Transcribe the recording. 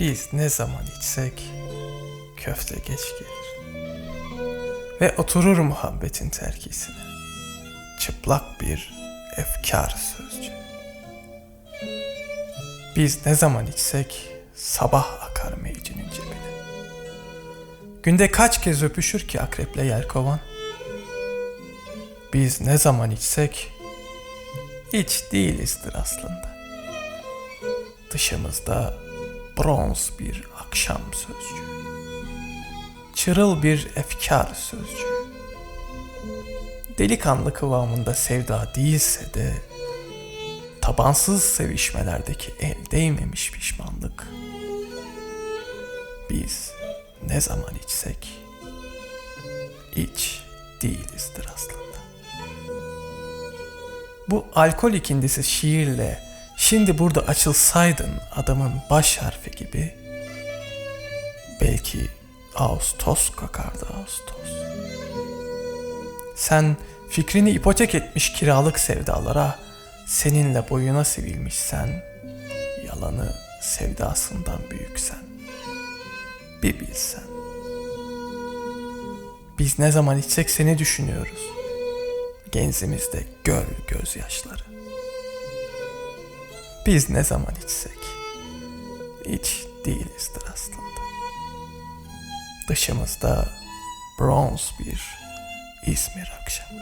Biz ne zaman içsek köfte geç gelir. Ve oturur muhabbetin terkisine. Çıplak bir efkar sözcü. Biz ne zaman içsek sabah akar meycinin cebine. Günde kaç kez öpüşür ki akreple yelkovan? Biz ne zaman içsek hiç değilizdir aslında. Dışımızda bronz bir akşam sözcüğü. Çırıl bir efkar sözcüğü. Delikanlı kıvamında sevda değilse de tabansız sevişmelerdeki el değmemiş pişmanlık. Biz ne zaman içsek iç değilizdir aslında. Bu alkol ikindisi şiirle şimdi burada açılsaydın adamın baş harfi gibi belki Ağustos kakardı Ağustos. Sen fikrini ipotek etmiş kiralık sevdalara seninle boyuna sevilmişsen yalanı sevdasından büyüksen bir bilsen. Biz ne zaman içsek seni düşünüyoruz. Genzimizde göl gözyaşları. Biz ne zaman içsek hiç değilizdir aslında. Dışımızda bronz bir İzmir akşamı.